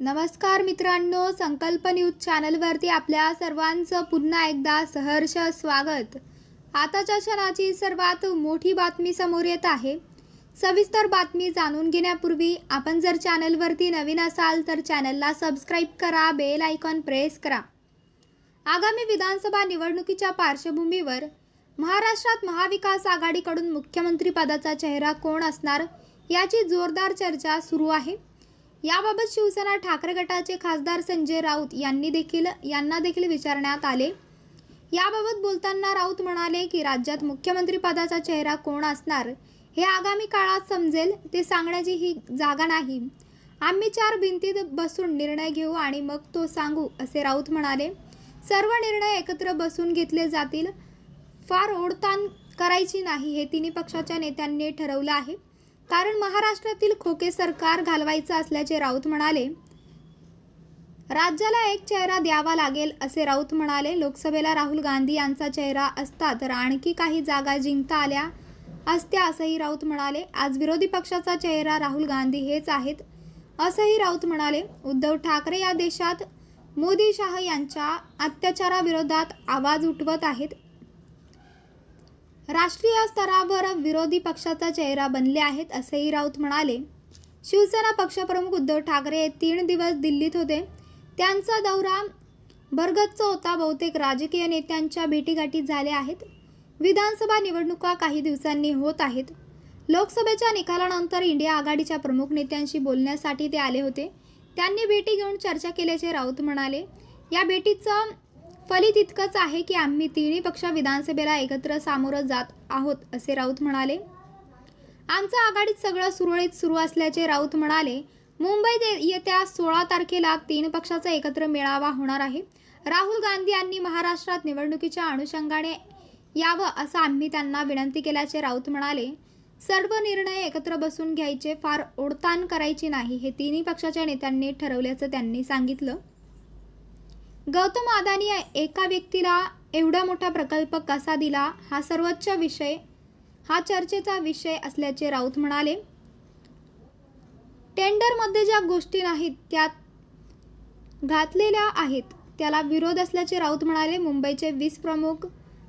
नमस्कार मित्रांनो संकल्प न्यूज चॅनलवरती आपल्या सर्वांचं पुन्हा एकदा सहर्ष स्वागत. आताच्या क्षणाची सर्वात मोठी बातमी समोर येत आहे. सविस्तर बातमी जाणून घेण्यापूर्वी आपण जर चॅनलवरती नवीन असाल तर चॅनलला सबस्क्राईब करा बेल आयकॉन प्रेस करा. आगामी विधानसभा निवडणुकीच्या पार्श्वभूमीवर महाराष्ट्रात महाविकास आघाडीकडून मुख्यमंत्रीपदाचा चेहरा कोण असणार याची जोरदार चर्चा सुरू आहे. याबाबत शिवसेना ठाकरे गटाचे खासदार संजय राऊत यांनी देखील यांना देखील विचारण्यात आले. याबाबत बोलताना राऊत म्हणाले की राज्यात मुख्यमंत्री पदाचा चेहरा कोण असणार हे आगामी काळात समजेल ते सांगण्याची ही जागा नाही. आम्ही चार भिंतीत बसून निर्णय घेऊ आणि मग तो सांगू असे राऊत म्हणाले. सर्व निर्णय एकत्र बसून घेतले जातील. फार ओढताण करायची नाही हे तिन्ही पक्षाच्या नेत्यांनी ठरवलं आहे. कारण महाराष्ट्रातील खोके सरकार घालवायचं असल्याचे राऊत म्हणाले राज्याला एक चेहरा द्यावा लागेल असे राऊत म्हणाले. लोकसभेला राहुल गांधी यांचा चेहरा असता तर आणखी काही जागा जिंकता आल्या असत्या असंही राऊत म्हणाले. आज विरोधी पक्षाचा चेहरा राहुल गांधी हेच आहेत असंही राऊत म्हणाले. उद्धव ठाकरे या देशात मोदी शाह यांच्या अत्याचाराविरोधात आवाज उठवत आहेत. राष्ट्रीय स्तरावर विरोधी पक्षाचा चेहरा बनले आहेत असेही राऊत म्हणाले. शिवसेना पक्षप्रमुख उद्धव ठाकरे हे तीन दिवस दिल्लीत होते. त्यांचा दौरा भरगच्च होता. बहुतेक राजकीय नेत्यांच्या भेटीगाठी झाल्या आहेत. विधानसभा निवडणुका काही दिवसांनी होत आहेत. लोकसभेच्या निकालानंतर इंडिया आघाडीच्या प्रमुख नेत्यांशी बोलण्यासाठी ते आले होते. त्यांनी भेटी घेऊन चर्चा केल्याचे राऊत म्हणाले. या भेटीचं फलित इतकंच आहे की आम्ही तिन्ही पक्ष विधानसभेला एकत्र सामोरं जात आहोत असे राऊत म्हणाले. आमचं आघाडीत सगळं सुरळीत सुरू असल्याचे राऊत म्हणाले मुंबईत येत्या सोळा तारखेला तीन पक्षाचा एकत्र मेळावा होणार आहे. राहुल गांधी यांनी महाराष्ट्रात निवडणुकीच्या अनुषंगाने यावं असं आम्ही त्यांना विनंती केल्याचे राऊत म्हणाले. सर्व निर्णय एकत्र बसून घ्यायचे फार ओढताण करायची नाही हे तिन्ही पक्षाच्या नेत्यांनी ठरवल्याचं त्यांनी सांगितलं. गौतम अदानी एका व्यक्तीला एवढा मोठा प्रकल्प कसा दिला? हा सर्वोच्च विषय हा चर्चेचा विषय असल्याचे राऊत म्हणाले. टेंडरमध्ये ज्या गोष्टी नाहीत त्यात घातलेल्या आहेत त्याला विरोध असल्याचे राऊत म्हणाले. मुंबईचे वीस प्रमुख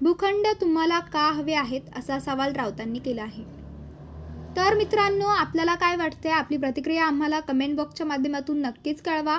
भूखंड तुम्हाला का हवे आहेत? असा सवाल राऊतांनी केला आहे. तर मित्रांनो आपल्याला काय वाटते आपली प्रतिक्रिया आम्हाला कमेंट बॉक्सच्या माध्यमातून नक्कीच कळवा.